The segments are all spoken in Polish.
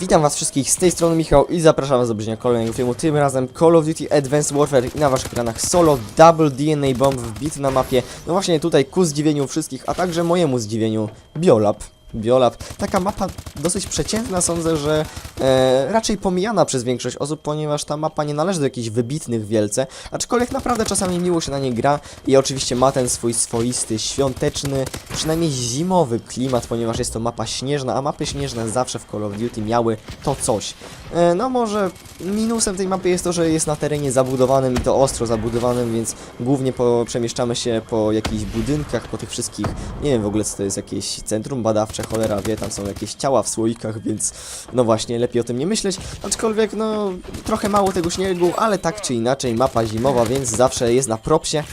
Witam was wszystkich z tej strony Michał i zapraszam do obejrzenia kolejnego filmu, tym razem Call of Duty Advanced Warfare i na waszych ekranach solo Double DNA Bomb wbity na mapie, no właśnie tutaj ku zdziwieniu wszystkich, a także mojemu zdziwieniu Biolab. Biolab. Taka mapa dosyć przeciętna, sądzę, że e, raczej pomijana przez większość osób, ponieważ ta mapa nie należy do jakichś wybitnych wielce, aczkolwiek naprawdę czasami miło się na niej gra i oczywiście ma ten swój swoisty, świąteczny, przynajmniej zimowy klimat, ponieważ jest to mapa śnieżna, a mapy śnieżne zawsze w Call of Duty miały to coś. E, no może minusem tej mapy jest to, że jest na terenie zabudowanym i to ostro zabudowanym, więc głównie po, przemieszczamy się po jakichś budynkach, po tych wszystkich, nie wiem w ogóle co to jest, jakieś centrum badawcze, cholera wie, tam są jakieś ciała w słoikach, więc no właśnie, lepiej o tym nie myśleć, aczkolwiek no trochę mało tego śniegu, ale tak czy inaczej mapa zimowa, więc zawsze jest na propsie.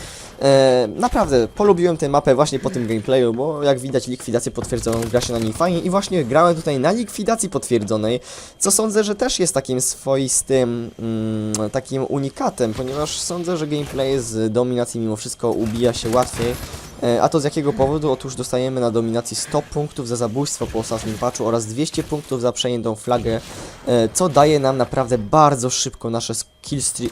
E, naprawdę, polubiłem tę mapę właśnie po tym gameplayu, bo jak widać likwidację potwierdzoną gra się na niej fajnie i właśnie grałem tutaj na likwidacji potwierdzonej, co sądzę, że też jest takim swoistym, mm, takim unikatem, ponieważ sądzę, że gameplay z dominacji mimo wszystko ubija się łatwiej. E, A to z jakiego powodu? Otóż dostajemy na dominacji 100 punktów za zabójstwo po ostatnim patchu oraz 200 punktów za przejętą flagę, e, co daje nam naprawdę bardzo szybko nasze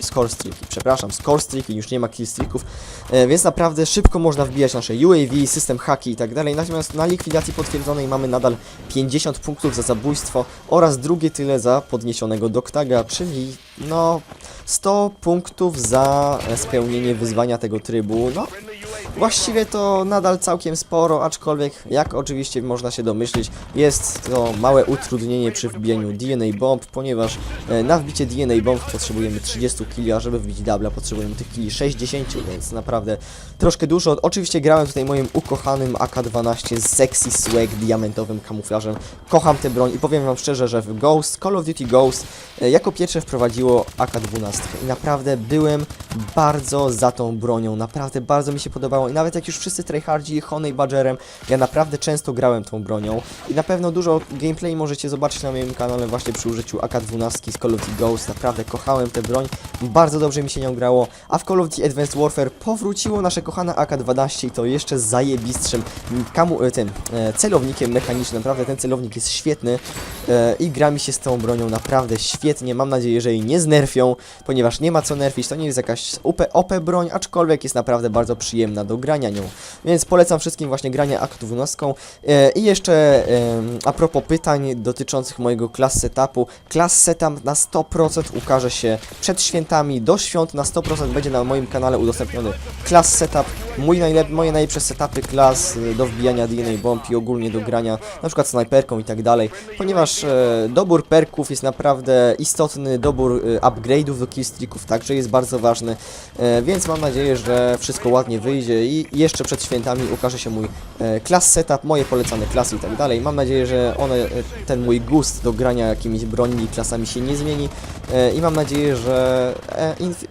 score streaki. Przepraszam, score streaki, już nie ma kill streaków, e, więc naprawdę szybko można wbijać nasze UAV, system haki i tak dalej. Natomiast na likwidacji potwierdzonej mamy nadal 50 punktów za zabójstwo oraz drugie tyle za podniesionego doktaga, czyli no 100 punktów za spełnienie wyzwania tego trybu. No Właściwie to nadal całkiem sporo, aczkolwiek jak oczywiście można się domyślić, jest to małe utrudnienie przy wbijaniu DNA bomb, ponieważ e, na wbicie DNA bomb potrzebujemy 30 kili, a żeby wbić dubla potrzebujemy tych kili 60, więc naprawdę troszkę dużo. Oczywiście grałem tutaj moim ukochanym AK-12 z sexy swag diamentowym kamuflażem. Kocham tę broń i powiem wam szczerze, że w Ghost, Call of Duty Ghost e, jako pierwsze wprowadziło AK-12 i naprawdę byłem bardzo za tą bronią, naprawdę bardzo mi się podobało i nawet jak już wszyscy tryhardzili Honey Badgerem, ja naprawdę często grałem tą bronią. I na pewno dużo gameplay możecie zobaczyć na moim kanale właśnie przy użyciu AK-12 z Call of Duty Ghost, naprawdę kochałem tę broń, bardzo dobrze mi się nią grało, a w Call of Duty Advanced Warfare powróciło nasze kochane AK-12 i to jeszcze zajebistszym kamu, e, tym e, celownikiem mechanicznym, naprawdę ten celownik jest świetny e, i gra mi się z tą bronią naprawdę świetnie, mam nadzieję, że jej nie znerfią, ponieważ nie ma co nerfić, to nie jest jakaś OP, OP broń, aczkolwiek jest naprawdę bardzo przyjemna do grania nią. Więc polecam wszystkim właśnie granie AK-12. E, I jeszcze e, a propos pytań dotyczących mojego class setupu. Class setup na 100% ukaże się przed świętami, do świąt na 100% będzie na moim kanale udostępniony class setup. Mój najlep moje najlepsze setupy klas e, do wbijania DNA bomb i ogólnie do grania na przykład snajperką i tak dalej, ponieważ e, dobór perków jest naprawdę istotny, dobór e, upgrade'ów do killstreaków także jest bardzo ważny, e, więc mam nadzieję, że wszystko ładnie wyjdzie i jeszcze przed świętami ukaże się mój e, class setup, moje polecane klasy i tak dalej. Mam nadzieję, że one, e, ten mój gust do grania jakimiś broni i klasami się nie zmieni e, i mam nadzieję, że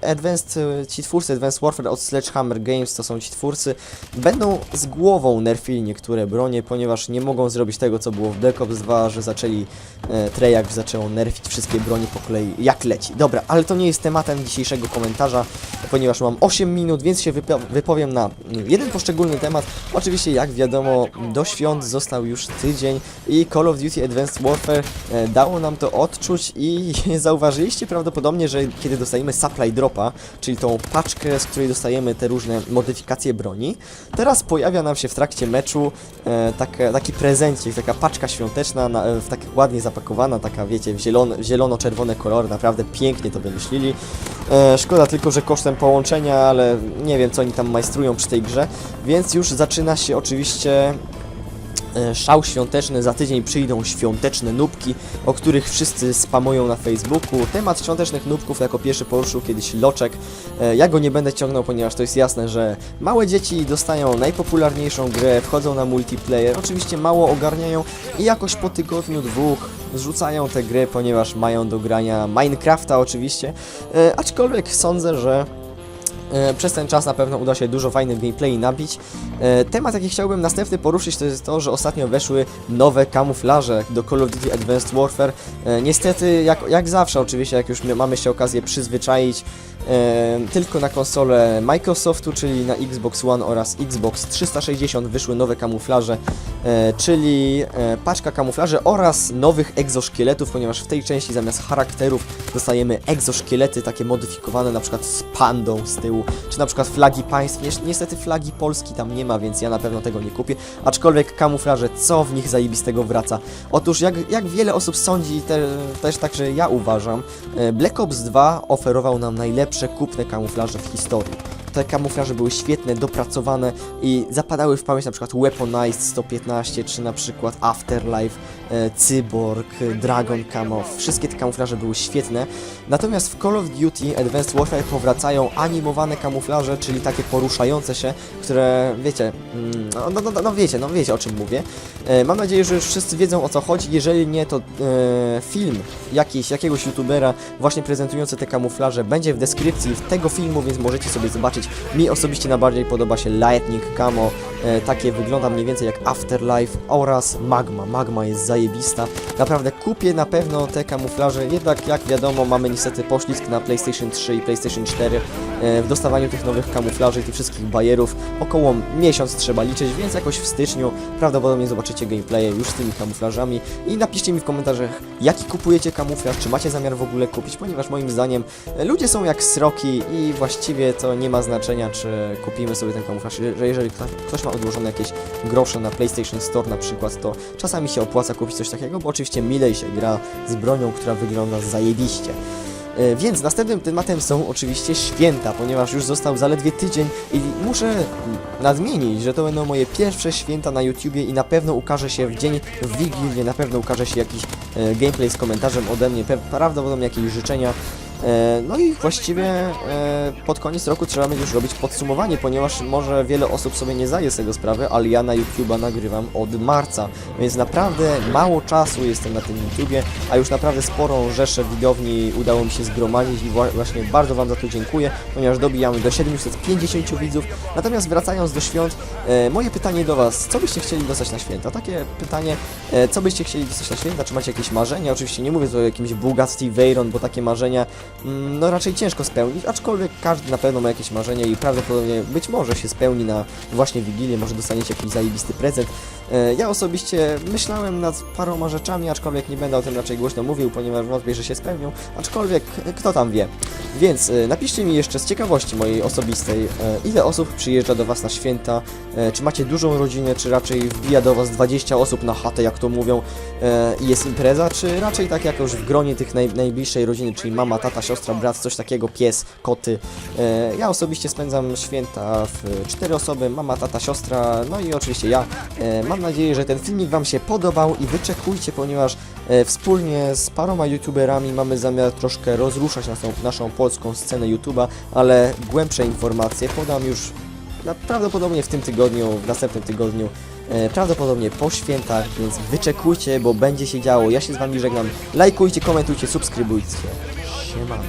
e, Advanced, ci twórcy Advanced Warfare od Sledgehammer Games, to są ci twórcy, będą z głową nerfili niektóre bronie, ponieważ nie mogą zrobić tego, co było w Black Ops 2, że zaczęli, e, Treyarch zaczęło nerfić wszystkie broni po kolei jak leci. Dobra, ale to nie jest tematem dzisiejszego komentarza, ponieważ mam 8 minut, więc się wypo- wypowiem na mm, jeden poszczególny temat. Oczywiście, jak wiadomo, do świąt został już tydzień i Call of Duty Advanced Warfare e, dało nam to odczuć i zauważyliście prawdopodobnie, że kiedy dostajemy supply dropa, czyli tą paczkę, z której dostajemy te różne modyfikacje broni, teraz pojawia nam się w trakcie meczu e, taka, taki prezencik, taka paczka świąteczna, na, e, w tak ładnie zapakowana, taka wiecie, w zielone, w zielono-czerwone kolory, naprawdę pięknie to wymyślili. E, szkoda tylko, że kosztem połączenia, ale nie wiem co oni tam majstrują przy tej grze, więc już zaczyna się oczywiście e, szał świąteczny, za tydzień przyjdą świąteczne nubki, o których wszyscy spamują na Facebooku. Temat świątecznych nubków jako pierwszy poruszył kiedyś Loczek. E, Ja go nie będę ciągnął, ponieważ to jest jasne, że małe dzieci dostają najpopularniejszą grę, wchodzą na multiplayer, oczywiście mało ogarniają i jakoś po tygodniu, dwóch zrzucają tę grę, ponieważ mają do grania Minecrafta oczywiście, E, aczkolwiek sądzę, że E, Przez ten czas na pewno uda się dużo fajnych gameplay nabić. E, Temat, jaki chciałbym następny poruszyć, to jest to, że ostatnio weszły nowe kamuflaże do Call of Duty Advanced Warfare. E, Niestety, jak, jak zawsze oczywiście, jak już mamy się okazję przyzwyczaić, e, tylko na konsolę Microsoftu, czyli na Xbox One oraz Xbox 360 wyszły nowe kamuflaże, e, czyli e, paczka kamuflaży oraz nowych egzoszkieletów, ponieważ w tej części zamiast charakterów dostajemy egzoszkielety takie modyfikowane, na przykład z pandą z tyłu, czy na przykład flagi państw. Ni- Niestety flagi Polski tam nie ma, więc ja na pewno tego nie kupię, aczkolwiek kamuflaże, co w nich zajebistego wraca? Otóż jak, jak wiele osób sądzi, te, też także ja uważam, e, Black Ops 2 oferował nam najlepsze kupne kamuflaże w historii. Te kamuflaże były świetne, dopracowane i zapadały w pamięć na przykład Weaponized 115, czy na przykład Afterlife, e, Cyborg, e, Dragon Camo. Wszystkie te kamuflaże były świetne. Natomiast w Call of Duty Advanced Warfare powracają animowane kamuflaże, czyli takie poruszające się, które wiecie, mm, no, no, no, no wiecie, no wiecie o czym mówię. E, mam nadzieję, że już wszyscy wiedzą o co chodzi. Jeżeli nie, to e, film jakiś, jakiegoś youtubera właśnie prezentujący te kamuflaże będzie w deskrypcji tego filmu, więc możecie sobie zobaczyć. Mi osobiście najbardziej podoba się Lightning Camo, e, takie wygląda mniej więcej jak Afterlife oraz Magma. Magma jest zajebista. Naprawdę kupię na pewno te kamuflaże, jednak jak wiadomo mamy niestety poślizg na PlayStation 3 i PlayStation 4 e, w dostawaniu tych nowych kamuflaży i tych wszystkich bajerów. Około miesiąc trzeba liczyć, więc jakoś w styczniu prawdopodobnie zobaczycie gameplaye już z tymi kamuflażami i napiszcie mi w komentarzach, jaki kupujecie kamuflaż, czy macie zamiar w ogóle kupić, ponieważ moim zdaniem e, ludzie są jak sroki i właściwie to nie ma znaczenia, czy kupimy sobie ten kamuflaż, że jeżeli ktoś, ma odłożone jakieś grosze na PlayStation Store na przykład, to czasami się opłaca kupić coś takiego, bo oczywiście milej się gra z bronią, która wygląda zajebiście. E, Więc następnym tematem są oczywiście święta, ponieważ już został zaledwie tydzień i muszę nadmienić, że to będą moje pierwsze święta na YouTubie i na pewno ukaże się w dzień w Wigilię, na pewno ukaże się jakiś e, gameplay z komentarzem ode mnie, prawdopodobnie jakieś życzenia. E, No i właściwie e, pod koniec roku trzeba będzie już robić podsumowanie, ponieważ może wiele osób sobie nie zdaje z tego sprawy, ale ja na YouTube'a nagrywam od marca, więc naprawdę mało czasu jestem na tym YouTubie, a już naprawdę sporą rzeszę widowni udało mi się zgromadzić i wła- właśnie bardzo Wam za to dziękuję, ponieważ dobijamy do 750 widzów. Natomiast wracając do świąt, e, moje pytanie do Was, co byście chcieli dostać na święta? Takie pytanie, co byście chcieli dostać na święta? Czy macie jakieś marzenia? Oczywiście nie mówię tu o jakimś Bugatti Veyron, bo takie marzenia no raczej ciężko spełnić, aczkolwiek każdy na pewno ma jakieś marzenie i prawdopodobnie być może się spełni na właśnie Wigilię, może dostaniecie jakiś zajebisty prezent. E, Ja osobiście myślałem nad paroma rzeczami, aczkolwiek nie będę o tym raczej głośno mówił, ponieważ wątpię, że się spełnią, aczkolwiek kto tam wie. Więc e, napiszcie mi jeszcze z ciekawości mojej osobistej, e, ile osób przyjeżdża do Was na święta, czy macie dużą rodzinę, czy raczej wbija do Was 20 osób na chatę, jak to mówią, i jest impreza, czy raczej tak jak już w gronie tych naj, najbliższej rodziny, czyli mama, tata, siostra, brat, coś takiego, pies, koty. Ja osobiście spędzam święta w cztery osoby, mama, tata, siostra, no i oczywiście ja. E, Mam nadzieję, że ten filmik Wam się podobał i wyczekujcie, ponieważ e, wspólnie z paroma youtuberami mamy zamiar troszkę rozruszać naszą, naszą polską scenę YouTube'a, ale głębsze informacje podam już na, prawdopodobnie w tym tygodniu, w następnym tygodniu, e, prawdopodobnie po świętach, więc wyczekujcie, bo będzie się działo. Ja się z Wami żegnam. Lajkujcie, komentujcie, subskrybujcie. Siemano.